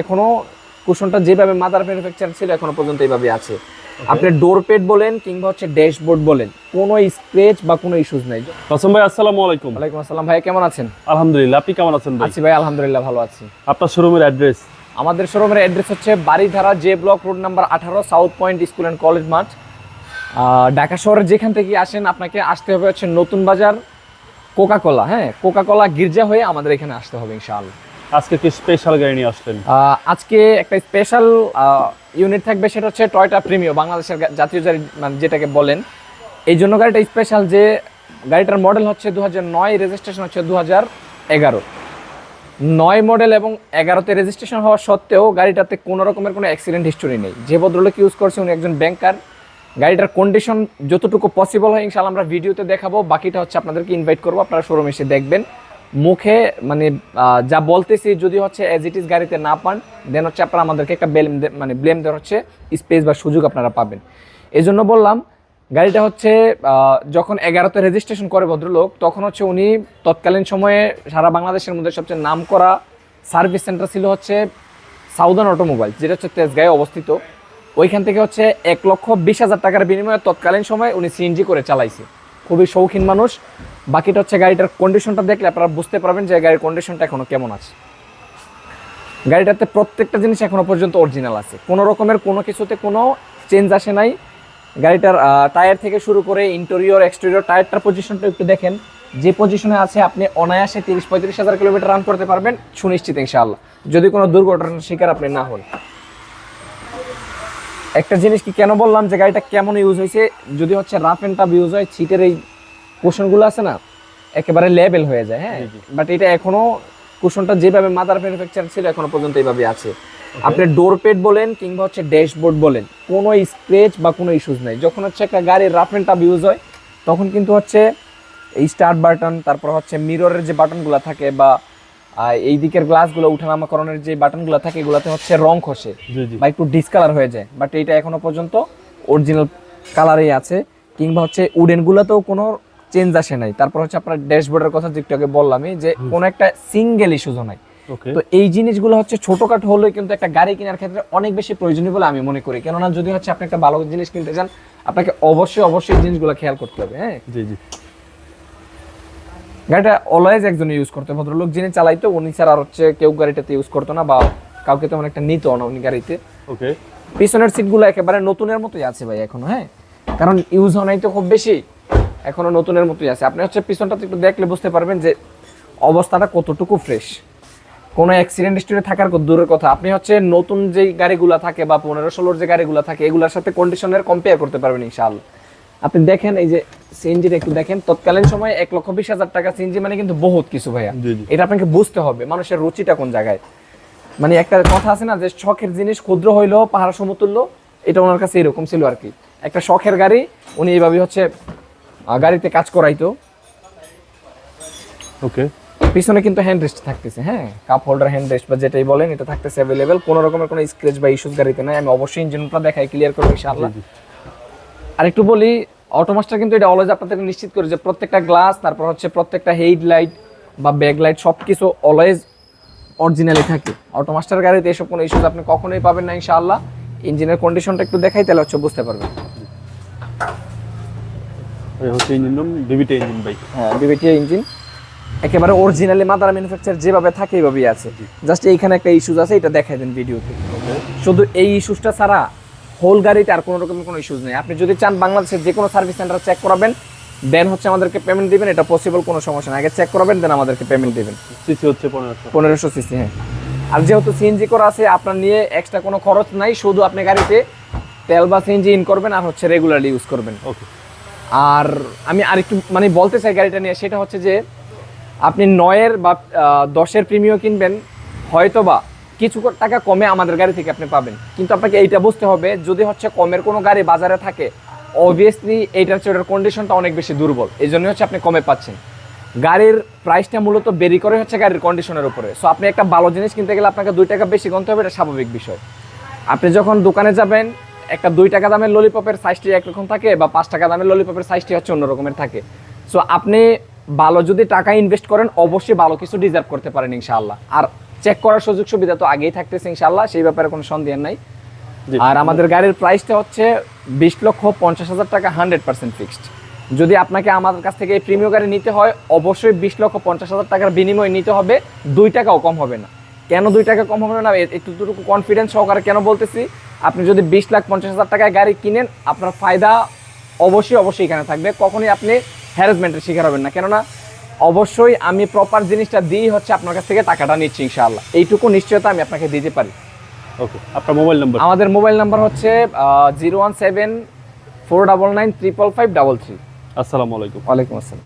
এখনও কুশনটা যেভাবে mother manufacture ছিল এখনও পর্যন্ত এইভাবে আছে। আপনি ডোর পেড বলেন কিংবা হচ্ছে ড্যাশবোর্ড বলেন কোনো স্ক্রেচ বা কোনো ইস্যুজ নাই। কাসম ভাই আসসালামু আলাইকুম। ওয়ালাইকুম আসসালাম। ভাই কেমন আছেন? আলহামদুলিল্লাহ আপনি কেমন আছেন ভাই? আছি ভাই আলহামদুলিল্লাহ ভালো আছি। আপনার শোরুমের অ্যাড্রেস আমাদের শোরুমের অ্যাড্রেস হচ্ছে Baridhara J block road number আঠারো south point school and college মাঠ ঢাকা শহরে যেখান থেকে আসেন আপনাকে আসতে হবে হচ্ছে নতুন বাজার কোকাকোলা হ্যাঁ কোকাকোলা গির্জা হয়ে আমাদের এখানে আসতে হবে ইনশাআল্লাহ। আজকে কি স্পেশাল গাড়ি নিয়ে আসলেন? আজকে একটা স্পেশাল ইউনিট থাকবে, সেটা হচ্ছে টয়টা প্রিমিও বাংলাদেশের জাতীয় মানে যেটাকে বলেন। এই জন্য গাড়িটা স্পেশাল যে গাড়িটার মডেল হচ্ছে দু নয় রেজিস্ট্রেশন হচ্ছে দু এগারো। নয় মডেল এবং এগারোতে রেজিস্ট্রেশন হওয়া সত্ত্বেও গাড়িটাতে কোনো রকমের কোনো অ্যাক্সিডেন্ট হিস্টোরি নেই। যে ভদ্রলোক ইউজ করছে, উনি একজন ব্যাংকার গাড়িটার কন্ডিশন যতটুকু পসিবল হয়, ইনশাআল্লাহ আমরা ভিডিওতে দেখাবো। বাকিটা হচ্ছে আপনাদেরকে ইনভাইট করব, আপনারা শোরুম এসে দেখবেন। মুখে মানে যা বলতেছি যদি হচ্ছে অ্যাজ ইট ইজ গাড়িতে না পান দেন হচ্ছে আপনারা আমাদেরকে একটা ব্লেম মানে ব্লেম দেওয়ার হচ্ছে স্পেস বা সুযোগ আপনারা পাবেন। এই জন্য বললাম, গাড়িটা হচ্ছে যখন এগারোতে রেজিস্ট্রেশন করে ভদ্রলোক, তখন হচ্ছে উনি তৎকালীন সময়ে সারা বাংলাদেশের মধ্যে সবচেয়ে নাম করা সার্ভিস সেন্টার ছিল হচ্ছে সাউদার্ন অটোমোবাইল যেটা হচ্ছে তেজগাঁয়ে অবস্থিত। ওইখান থেকে হচ্ছে এক লক্ষ বিশ হাজার টাকার বিনিময়ে তৎকালীন সময় উনি সিএনজি করে চালাইছে। খুবই শৌখিন মানুষ বাকিটা হচ্ছে গাড়িটার কন্ডিশনটা দেখলে আপনারা বুঝতে পারবেন যে গাড়ির কন্ডিশনটা এখনও কেমন আছে। গাড়িটাতে প্রত্যেকটা জিনিস এখনও পর্যন্ত অরিজিনাল আছে। কোনো রকমের কোনো কিছুতে কোনো চেঞ্জ আসে নাই। গাড়িটার টায়ার থেকে শুরু করে ইন্টেরিয়র এক্সটেরিয়র টায়ারটার পজিশনটা একটু দেখেন। যে পজিশনে আছে আপনি অনায়াসে তিরিশ পঁয়ত্রিশ হাজার কিলোমিটার রান করতে পারবেন, সুনিশ্চিত ইনশাআল্লাহ। যদি কোনো দুর্ঘটনার শিকার আপনি না হন। একটা জিনিস কি কেন বললাম যে গাড়িটা কেমন ইউজ হয়েছে? যদি হচ্ছে রাফ অ্যান্ড টাফ ইউজ হয় সিটের এই কুশনগুলো আছে না একেবারে লেভেল হয়ে যায় হ্যাঁ? বাট এটা এখনও কুশনটা যেভাবে মাদার ম্যানুফ্যাকচার ছিল এখনও পর্যন্ত এইভাবে আছে। আপনি ডোর পেড বলেন কিংবা হচ্ছে ড্যাশবোর্ড বলেন কোনো স্ক্রেচ বা কোনো ইস্যুজ নাই। যখন হচ্ছে একটা গাড়ির রাফ এন্ড টাফ ইউজ হয় তখন কিন্তু হচ্ছে এই স্টার্ট বাটন তারপর হচ্ছে মিররের যে বাটনগুলো থাকে বা এই দিকের গ্লাসগুলো উঠানামাকরণের যে বাটনগুলো থাকে এগুলোতে হচ্ছে রং খসে বা একটু ডিসকালার হয়ে যায়। বাট এটা এখনও পর্যন্ত অরিজিনাল কালারেই আছে কিংবা হচ্ছে উডেনগুলোতেও কোনো চেঞ্জ আসে নাই। তারপর হচ্ছে আপনার ড্যাশবোর্ডের কথা যে একটু আগে বললামই যে কোনো একটা সিঙ্গেল ইস্যুজও নাই। তো এই জিনিসগুলো হচ্ছে ছোটখাটো হলেও কিন্তু একটা গাড়ি কেনার ক্ষেত্রে অনেক বেশি প্রয়োজনীয় বলে আমি মনে করি। কেননা যদি হচ্ছে আপনি একটা ভালো জিনিস কিনতে চান আপনাকে অবশ্যই অবশ্যই এই জিনিসগুলো খেয়াল করতে হবে হ্যাঁ? জি জি। গাড়িটা অলওয়েজ একজন ইউজ করতে ভদ্রলোক যিনি চালাইতো উনি ছাড়া আর হচ্ছে কেউ গাড়িটাতে ইউজ করতো না বা কাউকে তেমন একটা নিত না উনি গাড়িতে। ওকে পিছনের সিটগুলো একেবারে নতুনের মতোই আছে ভাই এখনও হ্যাঁ? কারণ ইউজ হয় নাই তো খুব বেশি। এখনও নতুনের মতোই আছে। আপনি হচ্ছে পিছনটাতে একটু দেখলে বুঝতে পারবেন যে অবস্থাটা কতটুকু ফ্রেশ কোনো অ্যাক্সিডেন্ট হিস্ট্রি থাকার দূরের কথা। আপনি হচ্ছে নতুন যে গাড়িগুলো থাকে বা পনেরো ষোলোর যে গাড়িগুলো থাকে এগুলোর সাথে কন্ডিশনের কম্পেয়ার করতে পারবেন ইনশাআল্লাহ। আপনি দেখেন এই যে সিএনজিটা একটু দেখেন তৎকালীন সময় এক লক্ষ বিশ হাজার টাকা সিএনজি মানে কিন্তু বহুত কিছু ভাইয়া। এটা আপনাকে বুঝতে হবে মানুষের রুচিটা কোন জায়গায়। মানে একটা কথা আছে না যে শখের জিনিস ক্ষুদ্র হইলেও পাহাড় সমতুল্য এটা ওনার কাছে এরকম ছিল আর কি একটা শখের গাড়ি উনি এইভাবে হচ্ছে গাড়িতে কাজ করাইতো। ওকে। পিছনে কিন্তু হ্যান্ড রেস্ট থাকতেছে হ্যাঁ? কাপ হোল্ডার হ্যান্ড রেস্ট বা যেটাই বলেন এটা থাকতেছে অ্যাভেলেবেল কোনো রকমের কোনো স্ক্রেচ বা ইস্যুস গাড়িতে নাই। আমি অবশ্যই ইঞ্জিনটা দেখাই ক্লিয়ার করব ইনশাআল্লাহ। আর একটু বলি অটোমাস্টার কিন্তু এটা অলওয়েজ আপনাদেরকে নিশ্চিত করে যে প্রত্যেকটা গ্লাস তারপর হচ্ছে প্রত্যেকটা হেড লাইট বা ব্যাক লাইট সব কিছু অলওয়েজ অরিজিনালি থাকে। অটোমাস্টার গাড়িতে এসব কোনো ইস্যুস আপনি কখনোই পাবেন না ইনশাআল্লাহ। ইঞ্জিনের কন্ডিশনটা একটু দেখাই তাহলে হচ্ছে বুঝতে পারবেন। হচ্ছে ইঞ্জিন রুম বিবিটি ইঞ্জিন ভাই হ্যাঁ ইঞ্জিন একেবারে অরিজিনালি মাদার ম্যানুফ্যাকচার যেভাবে থাকে এইভাবেই আছে। জাস্ট এইখানে একটা ইস্যুস আছে এটা দেখাই দেন ভিডিওতে শুধু এই ইস্যুসটা ছাড়া হোল গাড়িতে আর কোনো রকমের কোনো ইস্যুস নেই। আপনি যদি চান বাংলাদেশের যে কোনো সার্ভিস সেন্টার চেক করাবেন দেন হচ্ছে আমাদেরকে পেমেন্ট দিবেন এটা পসিবল কোনো সমস্যা না আগে চেক করাবেন দেন আমাদেরকে পেমেন্ট দিবেন। সিসি হচ্ছে পনেরোশো। পনেরোশো সিসি হ্যাঁ। আর যেহেতু সিএনজি করা আছে আপনার নিয়ে এক্সট্রা কোনো খরচ নাই শুধু আপনি গাড়িতে তেল বা সিএনজি ইন করবেন আর হচ্ছে রেগুলারলি ইউজ করবেন। ওকে আর আমি আরেকটু মানে বলতে চাই গাড়িটা নিয়ে, সেটা হচ্ছে যে আপনি নয়ের বা দশের প্রিমিয় কিনবেন হয়তো বা কিছু টাকা কমে আমাদের গাড়ি থেকে আপনি পাবেন। কিন্তু আপনাকে এইটা বুঝতে হবে, যদি হচ্ছে কমের কোনো গাড়ি বাজারে থাকে অবভিয়াসলি এইটার হচ্ছে ওটার কন্ডিশনটা অনেক বেশি দুর্বল। এই জন্যই হচ্ছে আপনি কমে পাচ্ছেন। গাড়ির প্রাইসটা মূলত বেরি করে হচ্ছে গাড়ির কন্ডিশনের উপরে। সো আপনি একটা ভালো জিনিস কিনতে গেলে আপনাকে দুই টাকা বেশি গুনতে হবে, এটা স্বাভাবিক বিষয়। আপনি যখন দোকানে যাবেন একটা দুই টাকা দামের ললিপপের সাইজটি একরকম থাকে বা পাঁচ টাকা দামের ললিপপের সাইজটি হচ্ছে অন্য রকমের থাকে। সো আপনি ভালো যদি টাকা ইনভেস্ট করেন অবশ্যই ভালো কিছু ডিজার্ভ করতে পারেন ইনশাআল্লাহ। আর চেক করার সুযোগ সুবিধা তো আগেই থাকতেছে ইনশাল্লাহ সেই ব্যাপারে কোনো সন্দেহ নাই। আর আমাদের গাড়ির প্রাইসটা হচ্ছে বিশ লক্ষ পঞ্চাশ হাজার টাকা হান্ড্রেড পার্সেন্ট ফিক্সড যদি আপনাকে আমাদের কাছ থেকে এই প্রিমিয় গাড়ি নিতে হয় অবশ্যই বিশ লক্ষ পঞ্চাশ হাজার টাকার বিনিময়ে নিতে হবে। দুই টাকাও কম হবে না। কেন দুই টাকা কম হবে না? এতটুকু কনফিডেন্স সহকারে কেন বলতেছি? আপনি যদি বিশ লাখ পঞ্চাশ হাজার টাকায় গাড়ি কিনেন আপনার ফায়দা অবশ্যই অবশ্যই এখানে থাকবে। কখনই আপনি হ্যারাসমেন্টের শিকার হবেন না। কেননা অবশ্যই আমি প্রপার জিনিসটা দিয়েই হচ্ছে আপনার কাছ থেকে টাকাটা নিচ্ছি ইনশাআল্লাহ। এইটুকু নিশ্চয়তা আমি আপনাকে দিতে পারি। ওকে আপনার মোবাইল নাম্বার? আমাদের মোবাইল নাম্বার হচ্ছে zero one seven four double nine triple five double three. আসসালামু আলাইকুম। ওয়ালাইকুম আসসালাম।